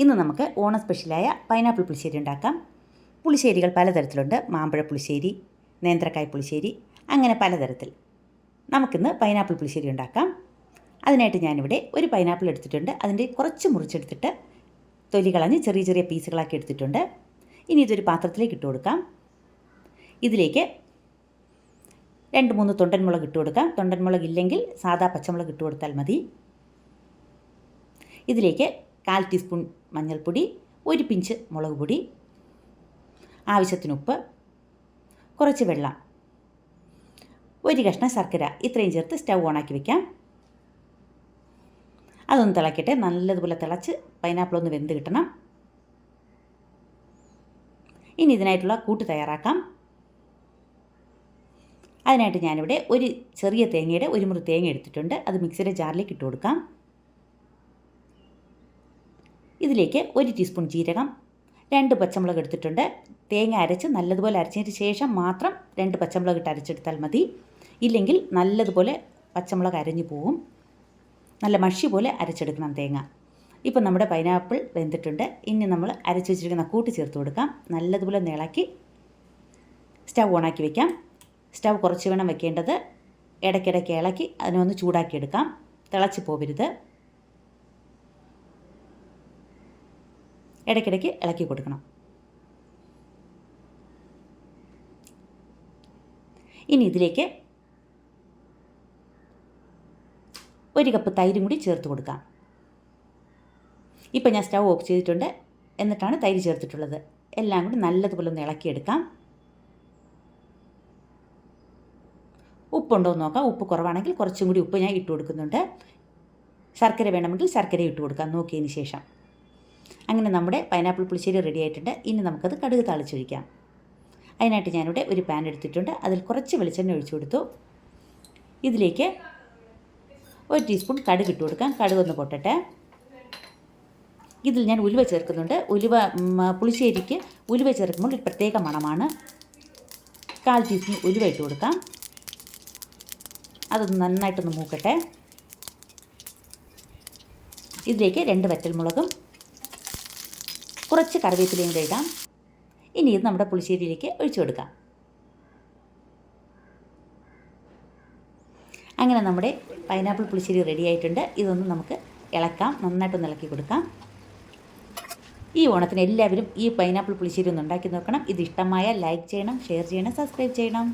ഇന്ന് നമുക്ക് ഓണ സ്പെഷ്യലായ പൈനാപ്പിൾ പുളിശ്ശേരി ഉണ്ടാക്കാം. പുളിശ്ശേരികൾ പലതരത്തിലുണ്ട്. മാമ്പഴ പുളിശ്ശേരി നേന്ത്രക്കായ പുളിശ്ശേരി അങ്ങനെ പലതരത്തിൽ. നമുക്കിന്ന് പൈനാപ്പിൾ പുളിശ്ശേരി ഉണ്ടാക്കാം. അതിനായിട്ട് ഞാനിവിടെ ഒരു പൈനാപ്പിൾ എടുത്തിട്ടുണ്ട്. അതിന്റെ കുറച്ച് മുറിച്ചെടുത്തിട്ട് തൊലി കളഞ്ഞ് ചെറിയ ചെറിയ പീസുകളാക്കി എടുത്തിട്ടുണ്ട്. ഇനി ഇതൊരു പാത്രത്തിലേക്ക് ഇട്ട് കൊടുക്കാം. ഇതിലേക്ക് രണ്ട് മൂന്ന് തൊണ്ടൻ മുളക് ഇട്ട് കൊടുക്കാം. തൊണ്ടൻ മുളക് ഇല്ലെങ്കിൽ സാധാ പച്ചമുളക് ഇട്ട് കൊടുത്താൽ മതി. ഇതിലേക്ക് കാൽ ടീസ്പൂൺ മഞ്ഞൾപ്പൊടി ഒരു പിഞ്ച് മുളക് പൊടി ആവശ്യത്തിന് ഉപ്പ് കുറച്ച് വെള്ളം ഒരു കഷ്ണം ശർക്കര ഇത്രയും ചേർത്ത് സ്റ്റൗ ഓണാക്കി വെക്കാം. അതൊന്ന് തിളക്കട്ടെ. നല്ലതുപോലെ തിളച്ച് പൈനാപ്പിൾ ഒന്ന് വെന്ത് കിട്ടണം. ഇനി ഇതിനായിട്ടുള്ള കൂട്ട് തയ്യാറാക്കാം. അതിനായിട്ട് ഞാനിവിടെ ഒരു ചെറിയ തേങ്ങയുടെ ഒരു മുറി തേങ്ങ എടുത്തിട്ടുണ്ട്. അത് മിക്സിയുടെ ജാറിലേക്ക് ഇട്ട് കൊടുക്കാം. ഇതിലേക്ക് ഒരു ടീസ്പൂൺ ജീരകം രണ്ട് പച്ചമുളക് എടുത്തിട്ടുണ്ട്. തേങ്ങ അരച്ച് നല്ലതുപോലെ അരച്ചതിന് ശേഷം മാത്രം രണ്ട് പച്ചമുളക് ഇട്ട് അരച്ചെടുത്താൽ മതി. ഇല്ലെങ്കിൽ നല്ലതുപോലെ പച്ചമുളക് അരഞ്ഞു പോവും. നല്ല മഷി പോലെ അരച്ചെടുക്കണം തേങ്ങ. ഇപ്പം നമ്മുടെ പൈനാപ്പിൾ വെന്തിട്ടുണ്ട്. ഇനി നമ്മൾ അരച്ച് വെച്ചിരിക്കുന്ന കൂട്ടി ചേർത്ത് കൊടുക്കാം. നല്ലതുപോലെ നിളക്കി സ്റ്റൗ ഓണാക്കി വെക്കാം. സ്റ്റൗ കുറച്ച് വേണം വെക്കേണ്ടത്. ഇടയ്ക്കിടയ്ക്ക് ഇളക്കി അതിനൊന്ന് ചൂടാക്കിയെടുക്കാം. തിളച്ച് പോവരുത്. ഇടയ്ക്കിടയ്ക്ക് ഇളക്കി കൊടുക്കണം. ഇനി ഇതിലേക്ക് ഒരു കപ്പ് തൈരും കൂടി ചേർത്ത് കൊടുക്കാം. ഇപ്പം ഞാൻ സ്റ്റൗ ഓഫ് ചെയ്തിട്ടുണ്ട്. എന്നിട്ടാണ് തൈര് ചേർത്തിട്ടുള്ളത്. എല്ലാം കൂടി നല്ലതുപോലെ ഒന്ന് ഇളക്കിയെടുക്കാം. ഉപ്പുണ്ടോ എന്ന് നോക്കാം. ഉപ്പ് കുറവാണെങ്കിൽ കുറച്ചും കൂടി ഉപ്പ് ഞാൻ ഇട്ട് കൊടുക്കുന്നുണ്ട്. ശർക്കര വേണമെങ്കിൽ ശർക്കര ഇട്ട് കൊടുക്കാം. നോക്കിയതിന് ശേഷം. അങ്ങനെ നമ്മുടെ പൈനാപ്പിൾ പുളിശ്ശേരി റെഡി ആയിട്ടുണ്ട്. ഇനി നമുക്കത് കടുക് താളിച്ചൊഴിക്കാം. അതിനായിട്ട് ഞാനിവിടെ ഒരു പാൻ എടുത്തിട്ടുണ്ട്. അതിൽ കുറച്ച് വെളിച്ചെണ്ണ ഒഴിച്ചു കൊടുത്തു. ഇതിലേക്ക് ഒരു ടീസ്പൂൺ കടുക് ഇട്ട് കൊടുക്കാം. കടുക് ഒന്ന് പൊട്ടട്ടെ. ഇതിൽ ഞാൻ ഉലുവ ചേർക്കുന്നുണ്ട്. ഉലുവ പുളിശ്ശേരിക്ക് ഉലുവ ചേർക്കുമ്പോൾ ഒരു പ്രത്യേക മണമാണ്. കാൽ ടീസ്പൂൺ ഉലുവ ഇട്ട് കൊടുക്കാം. അതൊന്ന് നന്നായിട്ടൊന്ന് മൂക്കട്ടെ. ഇതിലേക്ക് രണ്ട് വറ്റൽമുളകും കുറച്ച് കറിവേപ്പിലയും കൂടെ ഇടാം. ഇനി ഇത് നമ്മുടെ പുളിശ്ശേരിയിലേക്ക് ഒഴിച്ചു കൊടുക്കാം. അങ്ങനെ നമ്മുടെ പൈനാപ്പിൾ പുളിശ്ശേരി റെഡി ആയിട്ടുണ്ട്. ഇതൊന്ന് നമുക്ക് ഇളക്കാം നന്നായിട്ടൊന്ന് ഇളക്കി കൊടുക്കാം. ഈ ഓണത്തിന് എല്ലാവരും ഈ പൈനാപ്പിൾ പുളിശ്ശേരി ഒന്ന് ഉണ്ടാക്കി നോക്കണം. ഇത് ഇഷ്ടമായ ലൈക്ക് ചെയ്യണം ഷെയർ ചെയ്യണം സബ്സ്ക്രൈബ് ചെയ്യണം.